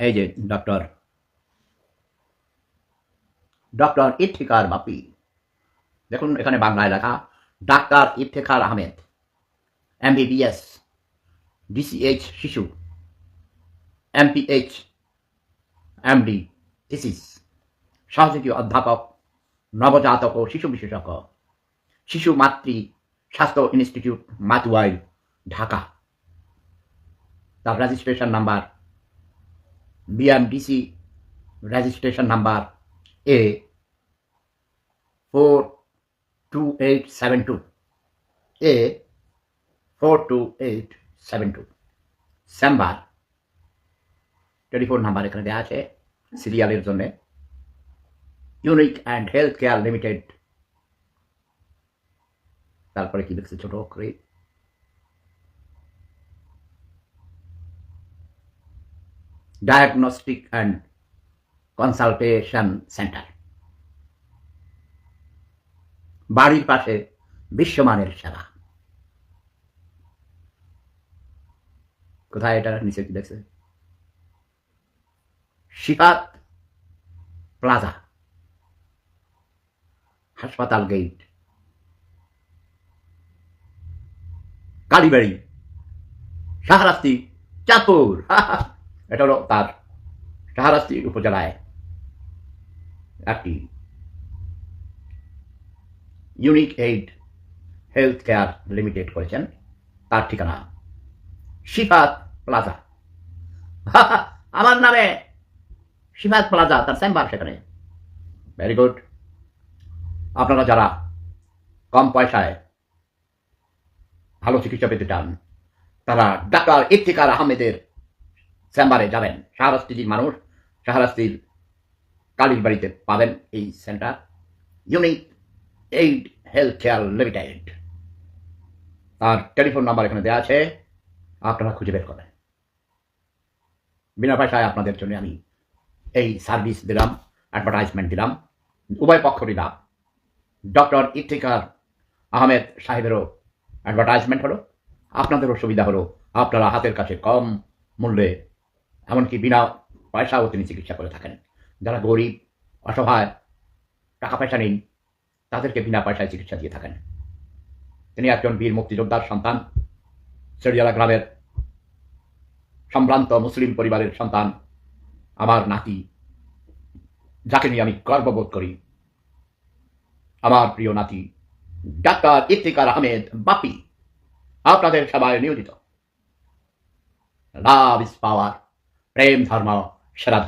এই যে doctor doctor Iftikhar বাপি দেখুন, এখানে বাংলায় লেখা, doctor Iftekhar Ahmed, MBBS, DCH শিশু, এমপিএইচ, এমডি, থিসিস, সহযোগী অধ্যাপক, নবজাতক ও শিশু বিশেষজ্ঞ, শিশু মাতৃ স্বাস্থ্য ইনস্টিটিউট মাতুয়াইল ঢাকা। তার registration number BMDC registration number A four two eight seven two A four two eight seven two chamber telephone number এখানে দেওয়া আছে সিরিয়ালের জন্য। Unique and health care limited তারপরে কি লিখছে ছোট করে ডায়াগনস্টিক অ্যান্ড কনসালটেশন সেন্টার বাড়ির পাশে বিশ্বমানের সেবা। কোথায় এটা নিচে কি দেখছে? শিফাত প্লাজা। হাসপাতাল গেট কালীবাড়ি। শাহরাস্তি, চাঁদপুর। এটা হলো তার শাহরাস্তি উপজেলায় একটি unique aid health care limited করেছেন। তার ঠিকানা শিফাত প্লাজা। আমার নামে শিফাত প্লাজা, তার চেম্বার সেখানে। ভেরি গুড আপনারা যারা কম পয়সায় ভালো চিকিৎসা পেতে চান, তারা ডাক্তার ইফতিকার আহমেদের চেম্বারে যাবেন। শাহরাস্তির মানুষ শাহরাস্তির কালীর বাড়িতে পাবেন এই centre. Unique aid health care limited. তার টেলিফোন নাম্বার এখানে দেওয়া আছে। আপনারা খুঁজে বের করবেন। বিনা পয়সায় আপনাদের জন্য আমি এই সার্ভিস দিলাম, অ্যাডভার্টাইজমেন্ট দিলাম। উভয় পক্ষরই লাভ। ডক্টর ইফতিকার আহমেদ সাহেবেরও অ্যাডভার্টাইজমেন্ট হলো। আপনাদেরও সুবিধা হলো। আপনারা হাতের কাছে কম মূল্যে এমনকি বিনা পয়সাও তিনি চিকিৎসা করে থাকেন। যারা গরিব, অসহায় টাকা পয়সা নেই, তাদেরকে বিনা পয়সায় চিকিৎসা দিয়ে থাকেন। তিনি একজন বীর মুক্তিযোদ্ধার সন্তান, সেরিয়ালা গ্রামের সম্ভ্রান্ত মুসলিম পরিবারের সন্তান, আমার নাতি, যাকে নিয়ে আমি গর্ববোধ করি। আমার প্রিয় নাতি, ডাক্তার ইফতিকার আহমেদ বাপি আপনাদের সেবায় নিয়োজিত। লাভ ইস পাওয়ার। प्रेम धर्म क्षरा